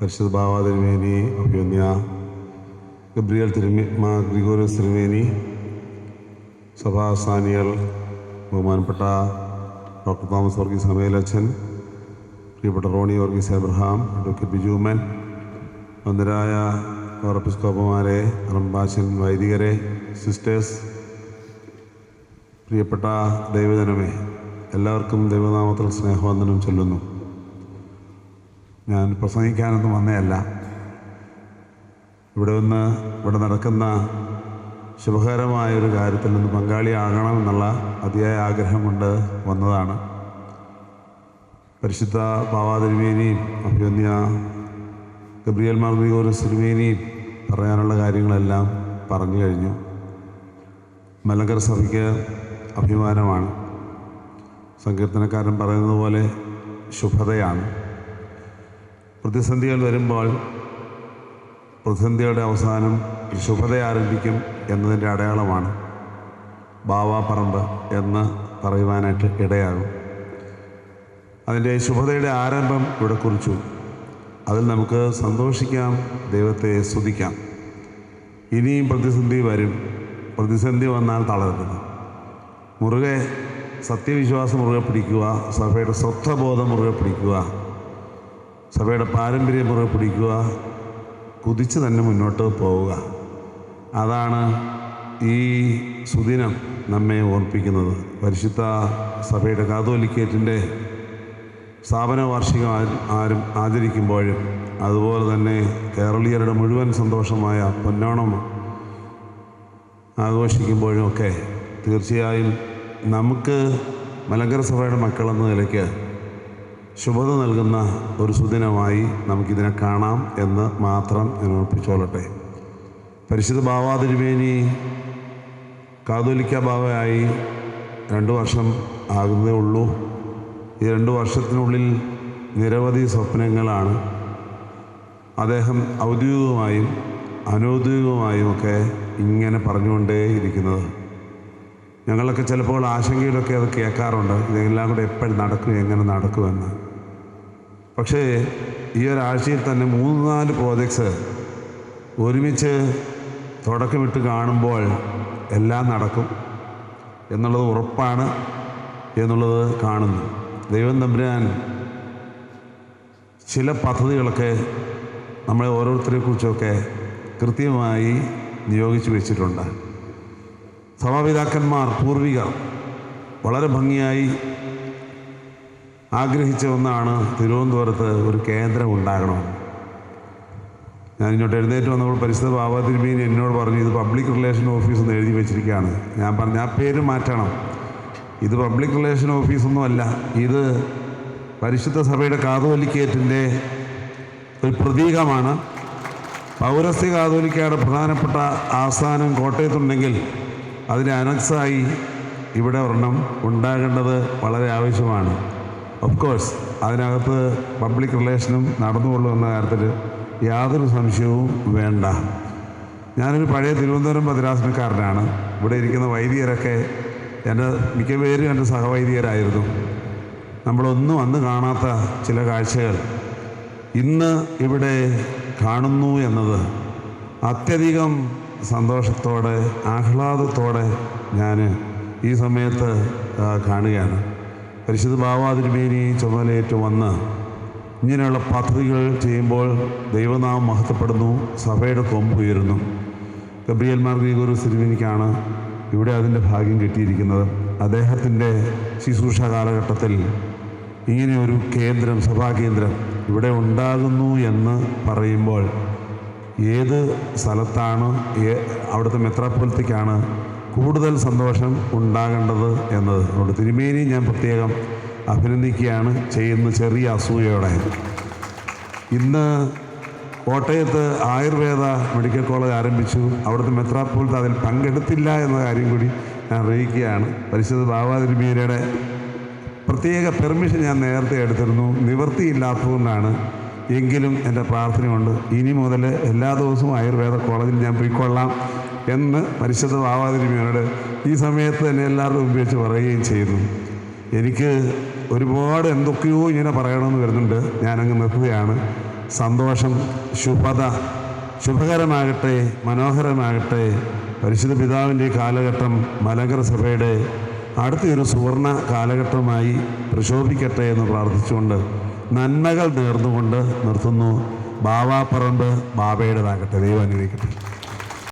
പരിശുദ്ധ ബാബ തിരുമേനി അഭ്യോന്യ ഗബ്രിയൽ തിരുമേ മാ ഗ്രിഗോറിയസ് തിരുമേനി സഭാസ്ഥാനികൾ ബഹുമാനപ്പെട്ട ഡോക്ടർ തോമസ് വർഗീസ് അമേലച്ചൻ പ്രിയപ്പെട്ട Ronnie Varghese Abraham advocate Bijuman വന്ദരായ ഓർപ്പിസ്കോപ്പമാരെ റംബാശൻ വൈദികരെ സിസ്റ്റേഴ്സ് പ്രിയപ്പെട്ട ദൈവജനമേ എല്ലാവർക്കും ദൈവനാമത്തിൽ സ്നേഹവന്ദനം ചൊല്ലുന്നു. ഞാൻ പ്രസംഗിക്കാനൊന്നും വന്നതല്ല ഇവിടെ നിന്ന് ഇവിടെ നടക്കുന്ന ശുഭകരമായ ഒരു കാര്യത്തിൽ നിന്ന് പങ്കാളിയാകണമെന്നുള്ള അതിയായ ആഗ്രഹം കൊണ്ട് വന്നതാണ്. പരിശുദ്ധ പാവാതിരുമേനിയും അഭ്യോന്യ ഗബ്രിയൽ മാർഗീകോര സിരുമേനിയും പറയാനുള്ള കാര്യങ്ങളെല്ലാം പറഞ്ഞു കഴിഞ്ഞു. മലങ്കര സഭയ്ക്ക് അഭിമാനമാണ്. സങ്കീർത്തനക്കാരൻ പറയുന്നത് പോലെ ശുഭതയാണ്. പ്രതിസന്ധികൾ വരുമ്പോൾ പ്രതിസന്ധിയുടെ അവസാനം ശുഭത ആരംഭിക്കും എന്നതിന്റെ അടയാളമാണ് ബാവാപ്പറമ്പ് എന്ന് പറയുവാനായിട്ട് ഇടയാകും. അതിന്റെ ശുഭതയുടെ ആരംഭം ഇവിടെ കുറിച്ചു. അതിൽ നമുക്ക് സന്തോഷിക്കാം ദൈവത്തെ സ്തുതിക്കാം. ഇനിയും പ്രതിസന്ധി വരും. പ്രതിസന്ധി വന്നാൽ തളരരുത് മുറുകെ സത്യവിശ്വാസം മുറുകെ പിടിക്കുക സഭയുടെ സ്വത്വബോധം മുറുകെ പിടിക്കുക സഭയുടെ പാരമ്പര്യം മുറുകെ പിടിക്കുക കുതിച്ച് തന്നെ മുന്നോട്ട് പോവുക. അതാണ് ഈ സുദിനം നമ്മെ ഓർപ്പിക്കുന്നത്. പരിശുദ്ധ സഭയുടെ കാതോലിക്കേറ്റിന്റെ സ്ഥാപന വാർഷികം ആരും ആചരിക്കുമ്പോഴും അതുപോലെ തന്നെ കേരളീയരുടെ മുഴുവൻ സന്തോഷമായ പൊന്നോണം ആഘോഷിക്കുമ്പോഴും ഒക്കെ തീർച്ചയായും നമുക്ക് മലങ്കര സഭയുടെ മക്കളെന്ന നിലയ്ക്ക് ശുഭത നൽകുന്ന ഒരു സുദിനമായി നമുക്കിതിനെ കാണാം എന്ന് മാത്രം ഞാൻ ഓർപ്പിച്ചോളട്ടെ പരിശുദ്ധ ബാവാതിരുമേനി കാതോലിക്ക ബാവയായി രണ്ട് വർഷം ആകുന്നേ ഉള്ളൂ. ഈ രണ്ട് വർഷത്തിനുള്ളിൽ നിരവധി സ്വപ്നങ്ങളാണ്. അദ്ദേഹം ഔദ്യോഗികമായും അനൗദ്യോഗികമായും ഒക്കെ ഇങ്ങനെ പറഞ്ഞുകൊണ്ടേയിരിക്കുന്നത് ഞങ്ങളൊക്കെ ചിലപ്പോൾ ആശങ്കയിലൊക്കെ അത് കേൾക്കാറുണ്ട്. ഇതെല്ലാം കൂടെ എപ്പോഴും നടക്കും എങ്ങനെ നടക്കുമെന്ന്. പക്ഷേ ഈ ഒരാഴ്ചയിൽ തന്നെ മൂന്ന് നാല് പ്രോജക്ട്സ് ഒരുമിച്ച് തുടക്കമിട്ട് കാണുമ്പോൾ എല്ലാം നടക്കും എന്നുള്ളത് ഉറപ്പാണ് എന്നുള്ളത് കാണുന്നു. ദൈവം തമ്പുരാൻ ചില പദ്ധതികളൊക്കെ നമ്മളെ ഓരോരുത്തരെ കുറിച്ചൊക്കെ കൃത്യമായി നിയോഗിച്ചു വെച്ചിട്ടുണ്ട്. സഭാപിതാക്കന്മാർ പൂർവികർ വളരെ ഭംഗിയായി ആഗ്രഹിച്ച ഒന്നാണ് തിരുവനന്തപുരത്ത് ഒരു കേന്ദ്രം ഉണ്ടാകണം. ഞാൻ ഇങ്ങോട്ട് എഴുന്നേറ്റ് വന്നപ്പോൾ പരിസ്ഥിതി ബാബാതിരുമീൻ എന്നോട് പറഞ്ഞു ഇത് പബ്ലിക് റിലേഷൻ ഓഫീസ് എന്ന് എഴുതി വെച്ചിരിക്കുകയാണ്. ഞാൻ പറഞ്ഞു ആ പേര് മാറ്റണം. ഇത് പബ്ലിക് റിലേഷൻ ഓഫീസൊന്നുമല്ല ഇത് പരിശുദ്ധ സഭയുടെ കാതോലിക്കേറ്റിന്റെ ഒരു പ്രതീകമാണ്. പൗരസ്ത്യ കാതോലിക്കയുടെ പ്രധാനപ്പെട്ട ആസ്ഥാനം കോട്ടയത്തുണ്ടെങ്കിൽ അതിന് അനക്സായി ഇവിടെ ഒരെണ്ണം ഉണ്ടാകേണ്ടത് വളരെ ആവശ്യമാണ്. ഓഫ് കോഴ്സ് അതിനകത്ത് പബ്ലിക് റിലേഷനും നടന്നുകൊള്ളുമെന്ന കാര്യത്തിൽ യാതൊരു സംശയവും വേണ്ട. ഞാനൊരു പഴയ തിരുവനന്തപുരം ഭദ്രാസനക്കാരനാണ് ഇവിടെ ഇരിക്കുന്ന വൈദികരൊക്കെ എന്റെ മിക്കപേരും എന്റെ സഹവൈദികരായിരുന്നു. നമ്മളൊന്നും അന്ന് കാണാത്ത ചില കാഴ്ചകൾ. ഇന്ന് ഇവിടെ കാണുന്നു എന്നത് അത്യധികം സന്തോഷത്തോടെ ആഹ്ലാദത്തോടെ ഞാൻ ഈ സമയത്ത് കാണുകയാണ്. പരിശുദ്ധ ബാവാതിരുമേനി ചുമതലയേറ്റ് വന്ന് ഇങ്ങനെയുള്ള പദ്ധതികൾ ചെയ്യുമ്പോൾ ദൈവനാമം മഹത്വപ്പെടുന്നു സഭയുടെ കൊമ്പ് ഉയരുന്നു. ഗബ്രിയൽ മാർഗി ഗുരു സിരുവിനിക്കാണ് ഇവിടെ അതിന്റെ ഭാഗ്യം കിട്ടിയിരിക്കുന്നത്. അദ്ദേഹത്തിന്റെ ശുശ്രൂഷ കാലഘട്ടത്തിൽ ഇങ്ങനെ ഒരു കേന്ദ്രം സഭാകേന്ദ്രം ഇവിടെ ഉണ്ടാകുന്നു എന്ന് പറയുമ്പോൾ ഏത് സ്ഥലത്താണ് അവിടുത്തെ മെത്രാപ്പൊലത്തേക്കാണ് കൂടുതൽ സന്തോഷം ഉണ്ടാകേണ്ടത് എന്നത്. അതുകൊണ്ട് തിരുമേനി ഞാൻ പ്രത്യേകം അഭിനന്ദിക്കുകയാണ്. ചെയ്യുന്ന ചെറിയ അസൂയയോടെ. ഇന്ന് കോട്ടയത്ത് ആയുർവേദ മെഡിക്കൽ കോളേജ് ആരംഭിച്ചു. അവിടുത്തെ മെത്രാപ്പോലത്തെ അതിൽ പങ്കെടുത്തില്ല എന്ന കാര്യം കൂടി ഞാൻ അറിയിക്കുകയാണ്. പരിശുദ്ധ ബാബാ തിരുമേനിയുടെ പ്രത്യേക പെർമിഷൻ ഞാൻ നേരത്തെ എടുത്തിരുന്നു. നിവൃത്തിയില്ലാത്തതുകൊണ്ടാണ് എങ്കിലും എന്റെ പ്രാർത്ഥനയുണ്ട്. ഇനി മുതൽ എല്ലാ ദിവസവും ആയുർവേദ കോളേജിൽ ഞാൻ പോയിക്കൊള്ളാം. എന്ന് പരിശുദ്ധ ഈ സമയത്ത് തന്നെ എല്ലാവരും ഉപയോഗിച്ച് പറയുകയും ചെയ്യുന്നു എനിക്ക് ഒരുപാട് എന്തൊക്കെയോ ഇങ്ങനെ പറയണമെന്ന് വരുന്നുണ്ട്. ഞാനങ്ങ് നിർത്തുകയാണ് സന്തോഷം. ശുഭത. ശുഭകരമാകട്ടെ. മനോഹരമാകട്ടെ. പരിശുദ്ധ പിതാവിന്റെ കാലഘട്ടം മലങ്കര സഭയുടെ അടുത്തൊരു സുവർണ കാലഘട്ടമായി പ്രശോഭിക്കട്ടെ എന്ന് പ്രാർത്ഥിച്ചുകൊണ്ട് നന്മകൾ നേർന്നുകൊണ്ട് നിർത്തുന്നു. ബാവാപ്പറമ്പ് ബാബയുടേതാകട്ടെ. ദൈവം അനുഗ്രഹിക്കട്ടെ.